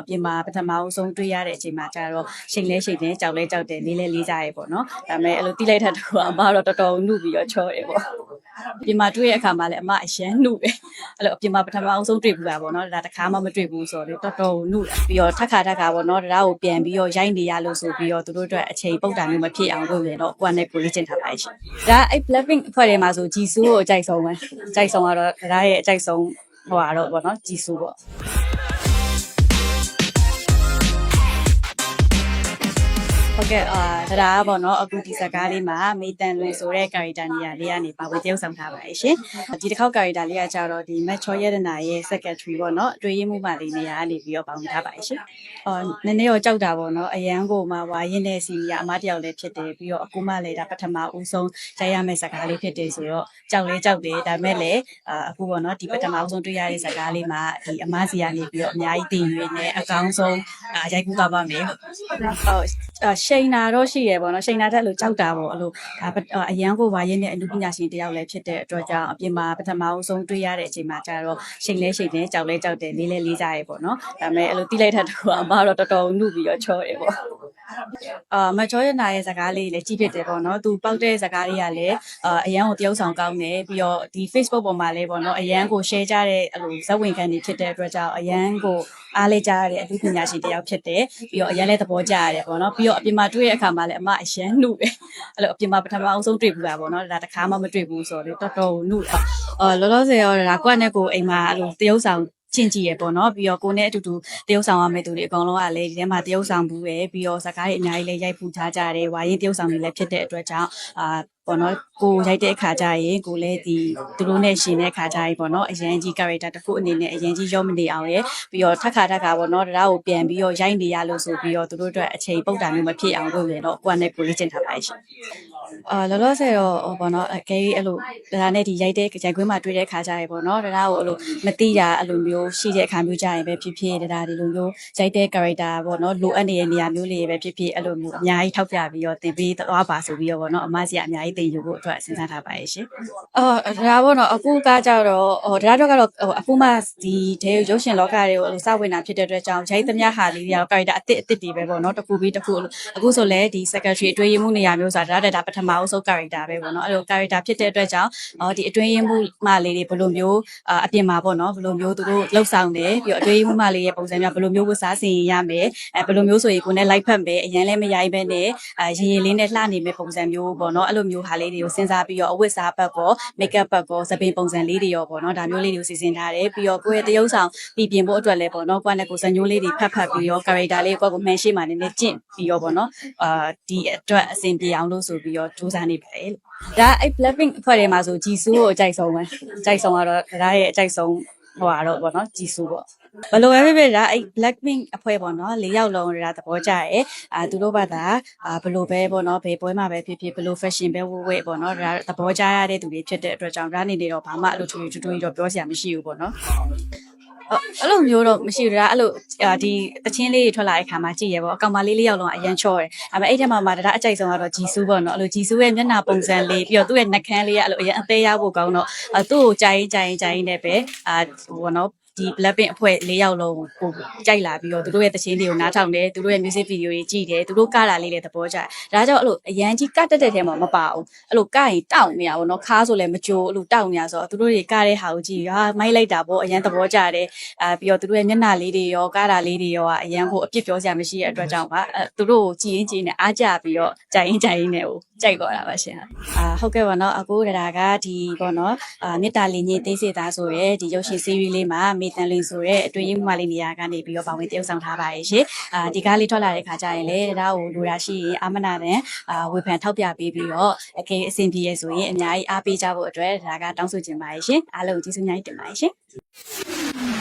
အပြင်မှာပထမအဆုံးတွေ့ရတဲ့အချိန်မှာကျတော့ရှိန်လဲရှိန်တယ်ကြောက်လဲကြောက်တယ်လေးလဲလေးကြရဲပေါ့နော်ဒါပေမဲ့အဲ့လိုတိလိုက်တဲ့တူကအမကတော့တော်တော်နှုတ်ပြီးတော့ချောတယ်ပေါ့အပြင်မှာတွေ့ရတဲ့အခါမှာလည်းအမအရန်နှုတ်တယ်အဲ့လိုအပြင်မှာပထမအဆုံးတွေ့ဘူးပါပေါ့နော်ဒါတခါမှမတွေ့ဘူးဆိုတော့တော်တော်နှုတ်တယ်ပြီးတော့ထက်ခါထက်ခါပေါ့နော်တရားကိုပြန်ပြီးတော့ရိုက်နေရလို့ဆိုပြီးတော့သူတို့အတွက်အချိန်ပုတ်တာမျိုးမဖြစ်အောင်လုပ်ရင်တော့ကိုယ်နဲ့ကိုယ်လေ့ကျင့်ထားပါရှင်ဒါအဲ့ Blackpink အဖွဲ့ထဲမှာဆိုဂျီဆူကိုအကြိုက်ဆုံးပဲအကြိုက်ဆုံးကတော့တရားရဲ့အကြိုက်ဆုံးဟိုဟာတော့ပေါ့နော်ဂျီဆူပေါ့ ဟုတ်ကဲ့အာဒါကပေါ့နော်အခုဒီဇာတ်ကားလေးမှာမေတန်လွင်ဆိုတဲ့ character နေရာလေးကနေပါဝင်တရုပ်ဆောင်ထားပါတယ်ရှင်ဒီတစ်ခေါက် character လေးကကြတော့ဒီ Match Choi ရတနာရဲ့ secretary ပေါ့နော်အတွေ့အမှုမှလေးနေရာကနေပြီးတော့ပါဝင်ထားပါတယ်ရှင်အော်နည်းနည်းတော့ကြောက်တာပေါ့နော်အရန်ကိုမှဝါရင်တဲ့စီနီကအမတယောက်လည်းဖြစ်တယ်ပြီးတော့အခုမှလည်းဒါပထမဦးဆုံးကြားရမယ့်ဇာတ်ကားလေးဖြစ်တယ်ဆိုတော့ကြောက်လဲကြောက်တယ်ဒါပေမဲ့လည်းအာအခုပေါ့နော်ဒီပထမဦးဆုံးတွေ့ရတဲ့ဇာတ်ကားလေးမှာဒီအမစီကနေပြီးတော့အများကြီးတင်ရွေးနေအကောင်းဆုံးအာရိုက်ကူးသွားပါမယ်ဟုတ်အာရှိန်နာတော့ရှိရပေါ့နော်ရှိန်နာတက်လို့ကြောက်တာပေါ့အဲ့လိုဒါအရန်ကိုဝါရင်တဲ့အမှုပညာရှင်တယောက်လည်းဖြစ်တဲ့အတွက်ကြောင့်အပြင်မှာပထမဦးဆုံးတွေ့ရတဲ့အချိန်မှာကျတော့ရှိန်လဲရှိန်တယ်ကြောက်လဲကြောက်တယ်လေးလဲလေးကြရဲပေါ့နော်ဒါပေမဲ့အဲ့လိုတိလိုက်တဲ့တူကအမကတော့တော်တော်နှုတ်ပြီးတော့ချောတယ်ပေါ့ အာမချောရနာရဲ့ဇာကားလေးလည်းကြီးဖြစ်တယ်ပေါ့နော်သူပောက်တဲ့ဇာကားလေးကလည်းအာအရန်ကိုတယောက်ဆောင်ကောင်းတယ်ပြီးတော့ဒီ Facebook ပေါ်မှာလည်းပေါ့နော်အရန်ကို share ကြတဲ့အဲ့လိုဇက်ဝင်ခံတွေဖြစ်တဲ့အတွက်ကြောင့်အရန်ကိုအားလေးကြရတဲ့အမှုပညာရှင်တယောက်ဖြစ်တယ်ပြီးတော့အရန်လည်းသဘောကျရတယ်ပေါ့နော်ပြီးတော့အပြင်မှာတွေ့တဲ့အခါမှာလည်းအမအရန်နှုတ်တယ်အဲ့လိုအပြင်မှာပထမအောင်ဆုံးတွေ့ဘူးပါပေါ့နော်ဒါတခါမှမတွေ့ဘူးဆိုတော့တော်တော်နှုတ်တယ်အော်လောလောဆယ်ရောဒါကွက်နဲ့ကိုအိမ်မှာအဲ့လိုတယောက်ဆောင် ကျင့်ကြည့်ရပေါ့နော်ပြီးတော့ကိုနဲ့အတူတူတရုပ်ဆောင်ရမယ့်သူတွေအကုန်လုံးကလည်းဒီထဲမှာတရုပ်ဆောင်ဘူးပဲပြီးတော့ဇာကားတွေအများကြီးလည်းရိုက်ဖူးထားကြတယ်ဝါရင်တရုပ်ဆောင်တွေလည်းဖြစ်တဲ့အတွက်ကြောင့်အာပေါ့နော်ကိုရိုက်တဲ့အခါကျရင်ကိုလည်းဒီသူတို့နဲ့ရှင်တဲ့အခါကျရင်ပေါ့နော်အရန်ကြီး character တစ်ခုအနေနဲ့အရန်ကြီးရောမနေအောင်ရယ်ပြီးတော့ထက်ခါထက်ခါပေါ့နော်တရားကိုပြန်ပြီးတော့ရိုက်နေရလို့ဆိုပြီးတော့သူတို့အတွက်အချိန်ပုတ်တာမျိုးမဖြစ်အောင်လုပ်ရင်တော့ကိုကနဲ့ကိုလေ့ကျင့်ထားပါရှင် အာလောလောဆယ်တော့ဟိုပေါ့နော်အကယ်၍အဲ့လိုဒါနဲ့ဒီရိုက်တဲ့ရိုက်ခွင်းမှာတွေ့တဲ့ခါကျရင်ပေါ့နော်တရားကိုအဲ့လိုမတိတာအဲ့လိုမျိုးရှိတဲ့အခါမျိုးကြရင်ပဲဖြစ်ဖြစ်တရားဒီလိုမျိုးရိုက်တဲ့ character ပေါ့နော်လိုအပ်နေတဲ့နေရာမျိုးလေးပဲဖြစ်ဖြစ်အဲ့လိုမျိုးအများကြီးထောက်ပြပြီးတော့သင်ပေးသွားပါဆိုပြီးတော့ပေါ့နော်အမစီကအများကြီးသင်ယူဖို့အတွက်စဉ်းစားထားပါရဲ့ရှင်အော်ဒါပေါ့နော်အခုကကြတော့ဟိုဒါတော့ကတော့ဟိုအခုမှဒီဒေရုပ်ရှင်လောကတွေကိုဟိုစဝင်တာဖြစ်တဲ့အတွက်ကြောင့်ရိုက်သမျှဟာလေးတွေကတော့ character အစ်စ်အစ်စ်တွေပဲပေါ့နော်တစ်ခုပြီးတစ်ခုအခုဆိုလဲဒီ secretary အတွင်းရေးမှုနေရာမျိုးဆိုတာဒါတက်တာပထမအဆုံး character ပဲပေါ့နော်အဲ့လို character ဖြစ်တဲ့အတွက်ကြောင့်အော်ဒီအတွင်းရေးမှုမလေးတွေဘယ်လိုမျိုးအာအပြင်မှာပေါ့နော်ဘယ်လိုမျိုးသူတို့လှုပ်ဆောင်တယ်ပြီးတော့အတွင်းရေးမှုမလေးရဲ့ပုံစံမျိုးဘယ်လိုမျိုးဝတ်စားဆင်ရမယ်အဲဘယ်လိုမျိုးဆိုရင်ကိုယ်နဲ့ live ဖတ်မယ်အရင်လည်းမရိုက်ပဲနဲ့အာရေရေလေးနဲ့လှနေမယ်ပုံစံမျိုးပေါ့နော်အဲ့လိုမျိုးဟာလေးတွေကိုစဉ်းစားပြီးတော့အဝတ်စားဘက်ကော makeup ဘက်ကောသပင်ပုံစံလေးတွေရောပေါ့နော်ဒါမျိုးလေးတွေကိုစီစဉ်ထားတယ်ပြီးတော့ကိုယ့်ရဲ့တရုပ်ဆောင်ပြည်ပြင်ဖို့အတွက်လည်းပေါ့နော်ကိုယ့်နဲ့ကိုယ်စံညိုးလေးတွေဖတ်ဖတ်ပြီးတော့ character လေးကိုယ့်ကိုမှန်ရှိမှနည်းနည်းကျင့်ပြီးတော့ပေါ့နော်အာဒီအတွက်အဆင်ပြေအောင်လို့ဆိုပြီးတော့စူးစမ်းနေပါတယ်လို့ဒါအဲ့ Blackpink အဖွဲ့ထဲမှာဆိုဂျီဆူကိုအကြိုက်ဆုံးပဲအကြိုက်ဆုံးကတော့ဒါရဲ့အကြိုက်ဆုံးဟိုဟာတော့ပေါ့နော်ဂျီဆူပေါ့ဘယ်လိုပဲဖြစ်ဖြစ်ဒါအဲ့ Blackpink အဖွဲ့ပေါ့နော်၄ယောက်လုံးဒါသဘောကျရဲအာသူတို့ဘာသာအာဘယ်လိုပဲပေါ့နော်ဘယ်ပွဲမှာပဲဖြစ်ဖြစ်ဘယ်လို fashion ပဲဝတ်ဝတ်ပေါ့နော်ဒါသဘောကျရတဲ့သူတွေဖြစ်တဲ့အတွက်ကြောင့်ဒါနေနေတော့ဘာမှအဲ့လိုထူထူထူထူတော့ပြောစရာမရှိဘူးပေါ့နော် အဲ့လိုမျိုးတော့မရှိဘူးဒါအဲ့လိုဒီတချင်းလေးတွေထွက်လာတဲ့ခါမှာကြည့်ရပေါ့အကောင်မလေးလေးယောက်လုံးအရန်ချော့တယ်ဒါပေမဲ့အဲ့ထက်မှမှဒါအကြိုက်ဆုံးကတော့ဂျီဆူပေါ့နော်အဲ့လိုဂျီဆူရဲ့မျက်နှာပုံစံလေးပြီးတော့သူ့ရဲ့နှကန်းလေးကအဲ့လိုအရန်အသေးရဖို့ကောင်းတော့သူ့ကိုကြိုင်ကြိုင်ကြိုင်နဲ့ပဲအာဟိုပေါ့နော် ဒီ Blackpink အဖွဲ့၄ယောက်လုံးကိုကြိုက်လာပြီးတော့သူတို့ရဲ့တခြင်းတွေကိုနားထောင်တယ်သူတို့ရဲ့ music video တွေကြည့်တယ်သူတို့ကတာလေးလည်းသဘောကျတယ်ဒါကြောင့်အဲ့လိုအရန်ကြီးကတက်တဲ့ထဲမှာမပါဘူးအဲ့လိုကရင်တောက်နေရပါတော့ခါဆိုလည်းမကြိုအဲ့လိုတောက်နေရဆိုတော့သူတို့တွေကတဲ့ဟာကိုကြည့်ဟာမိုက်လိုက်တာပေါ့အရန်သဘောကျတယ်အာပြီးတော့သူတို့ရဲ့မျက်နှာလေးတွေရောကတာလေးတွေရောအရန်ကိုအပြစ်ပြောစရာမရှိတဲ့အတွက်ကြောင့်ပါအဲသူတို့ကိုကြည်ရင်ကြည်နေအားကြပြီးတော့ကြိုင်ရင်ကြိုင်ရင်နဲ့ဟို ကြိုက်သွားတာပါရှင်အာဟုတ်ကဲ့ပါနော်အခုဒါကဒီပေါ့နော်အာမေတ္တာလင်းကြီးသိစေသားဆိုရဲဒီရုပ်ရှင် series လေးမှာမေတ္တန်လင်းဆိုရဲအတွင်းရေးမှလေးနေရာကနေပြီးတော့ပါဝင်တရုပ်ဆောင်ထားပါရဲ့ရှင်အာဒီကားလေးထွက်လာတဲ့ခါကျရင်လေဒါကိုလိုရာရှိရင်အာမနာတဲ့အာဝေဖန်ထောက်ပြပေးပြီးတော့အကယ်အဆင်ပြေရဆိုရင်အများကြီးအားပေးကြဖို့အတွက်ဒါကတောင်းဆိုချင်ပါရဲ့ရှင်အားလုံးကျေးဇူးများတင်ပါတယ်ရှင်